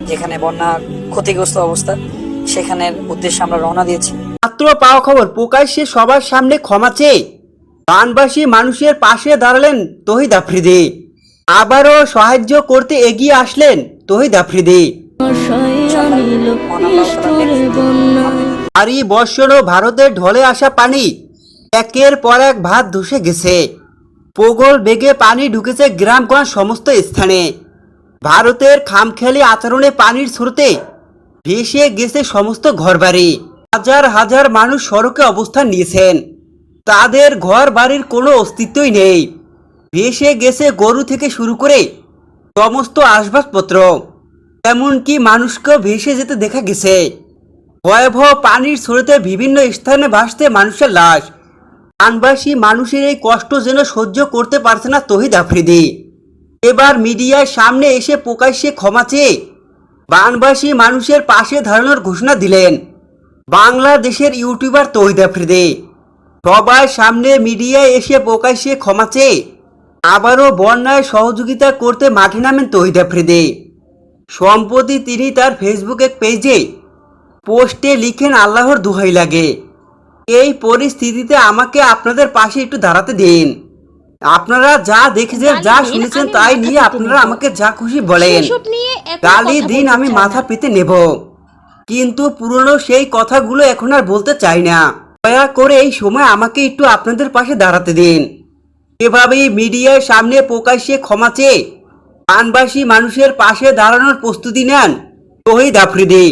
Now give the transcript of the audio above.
যেখানে বন্যা ক্ষতিগ্রস্ত অবস্থা সেখানের উদ্দেশ্যে আমরা রওনা দিয়েছি। মাত্র পাওয়া খবর প্রকাশ্যে সবার সামনে ক্ষমা চেয়ে বানবাসী মানুষের পাশে দাঁড়ালেন তহিদ আফ্রিদি। আবারও সাহায্য করতে এগিয়ে আসলেন তহিদ আফ্রিদি। ভারী বর্ষণ ও ভারতের ঢলে আসা পানি একের পর এক ভাত ধসে গেছে। পোগল বেগে পানি ঢুকেছে গ্রামগঞ্জ সমস্ত স্থানে। ভারতের খামখেয়ালি আচরণে পানির স্রোতে ভেসে গেছে সমস্ত ঘরবাড়ি। হাজার হাজার মানুষ সড়কে অবস্থান নিয়েছেন। তাদের ঘর বাড়ির কোনো অস্তিত্বই নেই। ভেসে গেছে গরু থেকে শুরু করে সমস্ত আসবাবপত্র। এমনকি মানুষকেও ভেসে যেতে দেখা গেছে। ভয়াবহ পানির স্রোতে বিভিন্ন স্থানে ভাসতে মানুষের লাশ। আনবাসী মানুষের এই কষ্ট যেন সহ্য করতে পারছে না তহিদ আফ্রিদি। এবার মিডিয়ার সামনে এসে প্রকাশ্যে ক্ষমা চেয়ে বানবাসী মানুষের পাশে দাঁড়ানোর ঘোষণা দিলেন বাংলাদেশের ইউটিউবার তহিদ আফ্রিদি সবার সামনে মিডিয়ায় এসে প্রকাশ্যে ক্ষমা চেয়ে আবারও বন্যায় সহযোগিতা করতে মাঠে নামেন তহিদ আফ্রিদি সম্প্রতি তিনি তার ফেসবুক পেজে পোস্টে লিখেন, আল্লাহর দুহাই লাগে। এই পরিস্থিতিতে আমাকে আপনাদের পাশে একটু দাঁড়াতে দিন। আপনারা যা দেখেছেন যা শুনেছেন তাই নিয়ে আপনারা আমাকে যা খুশি বলেন। কালই দিন আমি মাথা পেতে নেব। কিন্তু পুরনো সেই কথাগুলো এখন আর বলতে চাই না। দয়া করে এই সময় আমাকে একটু আপনাদের পাশে দাঁড়াতে দিন। এভাবেই মিডিয়ার সামনে প্রকাশ্যে ক্ষমা চেয়ে বানবাসী মানুষের পাশে দাঁড়ানোর প্রস্তুতি নেন। তহিদ আফ্রিদি।